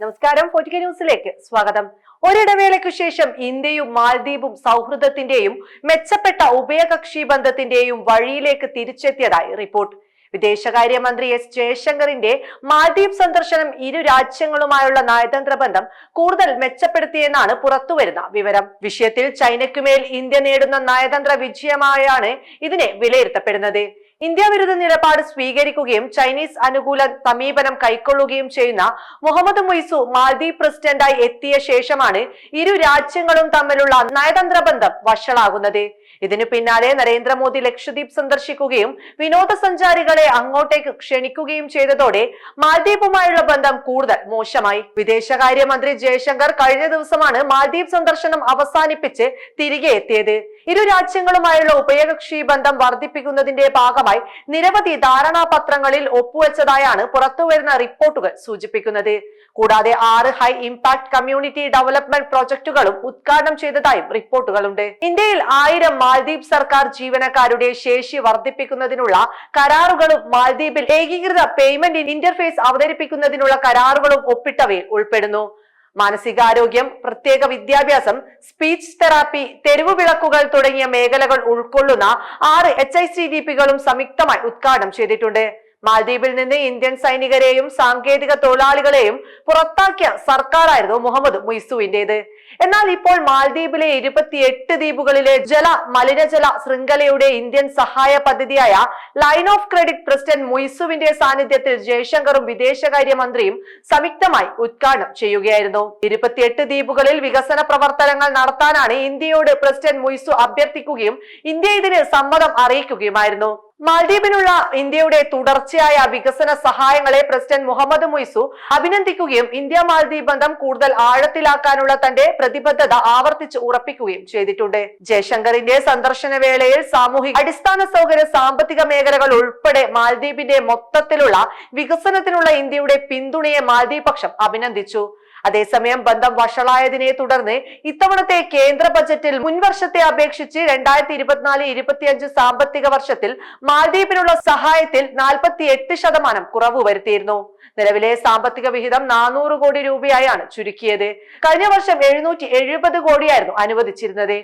നമസ്കാരം ഫോർട്ടിക്ക ന്യൂസിലേക്ക് സ്വാഗതം. ഒരിടവേളയ്ക്കു ശേഷം ഇന്ത്യയും മാൽദ്വീപും സൗഹൃദത്തിന്റെയും മെച്ചപ്പെട്ട ഉഭയകക്ഷി ബന്ധത്തിന്റെയും വഴിയിലേക്ക് തിരിച്ചെത്തിയതായി റിപ്പോർട്ട്. വിദേശകാര്യമന്ത്രി എസ് ജയശങ്കറിന്റെ മാൽദ്വീപ് സന്ദർശനം ഇരു രാജ്യങ്ങളുമായുള്ള നയതന്ത്ര ബന്ധം കൂടുതൽ മെച്ചപ്പെടുത്തിയെന്നാണ് പുറത്തുവരുന്ന വിവരം. വിഷയത്തിൽ ചൈനയ്ക്കുമേൽ ഇന്ത്യ നേടുന്ന നയതന്ത്ര വിജയമായാണ് ഇതിനെ വിലയിരുത്തപ്പെടുന്നത്. ഇന്ത്യ വിരുദ്ധ നിലപാട് സ്വീകരിക്കുകയും ചൈനീസ് അനുകൂല സമീപനം കൈക്കൊള്ളുകയും ചെയ്യുന്ന മുഹമ്മദ് മൊയ്സു മാൽദ്വീപ് പ്രസിഡന്റായി എത്തിയ ശേഷമാണ് ഇരു രാജ്യങ്ങളും തമ്മിലുള്ള നയതന്ത്ര ബന്ധം വഷളാകുന്നത്. ഇതിനു പിന്നാലെ നരേന്ദ്രമോദി ലക്ഷദ്വീപ് സന്ദർശിക്കുകയും വിനോദസഞ്ചാരികളെ അങ്ങോട്ടേക്ക് ക്ഷണിക്കുകയും ചെയ്തതോടെ മാൽദ്വീപുമായുള്ള ബന്ധം കൂടുതൽ മോശമായി. വിദേശകാര്യമന്ത്രി ജയശങ്കർ കഴിഞ്ഞ ദിവസമാണ് മാൽദ്വീപ് സന്ദർശനം അവസാനിപ്പിച്ച് തിരികെ എത്തിയത്. ഇരു രാജ്യങ്ങളുമായുള്ള ഉഭയകക്ഷി ബന്ധം വർദ്ധിപ്പിക്കുന്നതിന്റെ ഭാഗമായി നിരവധി ധാരണാപത്രങ്ങളിൽ ഒപ്പുവെച്ചതായാണ് പുറത്തുവരുന്ന റിപ്പോർട്ടുകൾ സൂചിപ്പിക്കുന്നത്. കൂടാതെ ആറ് ഹൈ ഇമ്പാക്ട് കമ്മ്യൂണിറ്റി ഡെവലപ്മെന്റ് പ്രോജക്ടുകളും ഉദ്ഘാടനം ചെയ്തതായും റിപ്പോർട്ടുകളുണ്ട്. ഇന്ത്യയിൽ ആയിരം മാൽദ്വീപ് സർക്കാർ ജീവനക്കാരുടെ ശേഷി വർദ്ധിപ്പിക്കുന്നതിനുള്ള കരാറുകളും മാൽദ്വീപിൽ ഏകീകൃത പേയ്മെന്റ് ഇന്റർഫേസ് അവതരിപ്പിക്കുന്നതിനുള്ള കരാറുകളും ഒപ്പിട്ടവയിൽ ഉൾപ്പെടുന്നു. മാനസികാരോഗ്യം പ്രത്യേക വിദ്യാഭ്യാസം സ്പീച്ച് തെറാപ്പി തെരുവു വിളക്കുകൾ തുടങ്ങിയ മേഖലകൾ ഉൾക്കൊള്ളുന്ന ആറ് എച്ച് ഐ സി ഡി പികളും സംയുക്തമായി ഉദ്ഘാടനം ചെയ്തിട്ടുണ്ട്. മാൽദ്വീപിൽ നിന്ന് ഇന്ത്യൻ സൈനികരെയും സാങ്കേതിക തൊഴിലാളികളെയും പുറത്താക്കിയ സർക്കാരായിരുന്നു മുഹമ്മദ് മുയ്സുവിന്റേത്. എന്നാൽ ഇപ്പോൾ മാൽദ്വീപിലെ ഇരുപത്തിയെട്ട് ദ്വീപുകളിലെ ജല മലിനജല ശൃംഖലയുടെ ഇന്ത്യൻ സഹായ പദ്ധതിയായ ലൈൻ ഓഫ് ക്രെഡിറ്റ് പ്രസിഡന്റ് മുയ്സുവിന്റെ സാന്നിധ്യത്തിൽ ജയശങ്കറും വിദേശകാര്യമന്ത്രിയും സംയുക്തമായി ഉദ്ഘാടനം ചെയ്യുകയായിരുന്നു. ഇരുപത്തിയെട്ട് ദ്വീപുകളിൽ വികസന പ്രവർത്തനങ്ങൾ നടത്താനാണ് ഇന്ത്യയോട് പ്രസിഡന്റ് മുയ്സു അഭ്യർത്ഥിക്കുകയും ഇന്ത്യ ഇതിന് സമ്മതം അറിയിക്കുകയുമായിരുന്നു. മാൽദ്വീപിനുള്ള ഇന്ത്യയുടെ തുടർച്ചയായ വികസന സഹായങ്ങളെ പ്രസിഡന്റ് മുഹമ്മദ് മുയ്സു അഭിനന്ദിക്കുകയും ഇന്ത്യ മാൽദ്വീപ് ബന്ധം കൂടുതൽ ആഴത്തിലാക്കാനുള്ള തന്റെ പ്രതിബദ്ധത ആവർത്തിച്ച് ഉറപ്പിക്കുകയും ചെയ്തിട്ടുണ്ട്. ജയശങ്കറിന്റെ സന്ദർശന വേളയിൽ സാമൂഹിക അടിസ്ഥാന സൗകര്യ സാമ്പത്തിക മേഖലകൾ ഉൾപ്പെടെ മാൽദ്വീപിന്റെ മൊത്തത്തിലുള്ള വികസനത്തിനുള്ള ഇന്ത്യയുടെ പിന്തുണയെ മാൽദ്വീപ് പക്ഷം അഭിനന്ദിച്ചു. അതേസമയം ബന്ധം വഷളായതിനെ തുടർന്ന് ഇത്തവണത്തെ കേന്ദ്ര ബജറ്റിൽ മുൻവർഷത്തെ അപേക്ഷിച്ച് രണ്ടായിരത്തി ഇരുപത്തിനാല് ഇരുപത്തിയഞ്ച് സാമ്പത്തിക വർഷത്തിൽ മാൽദ്വീപിനുള്ള സഹായത്തിൽ നാൽപ്പത്തി എട്ട് ശതമാനം കുറവ് വരുത്തിയിരുന്നു. നിലവിലെ സാമ്പത്തിക വിഹിതം നാനൂറ് കോടി രൂപയായാണ് ചുരുക്കിയത്. കഴിഞ്ഞ വർഷം എഴുന്നൂറ്റി എഴുപത് കോടിയായിരുന്നു അനുവദിച്ചിരുന്നത്.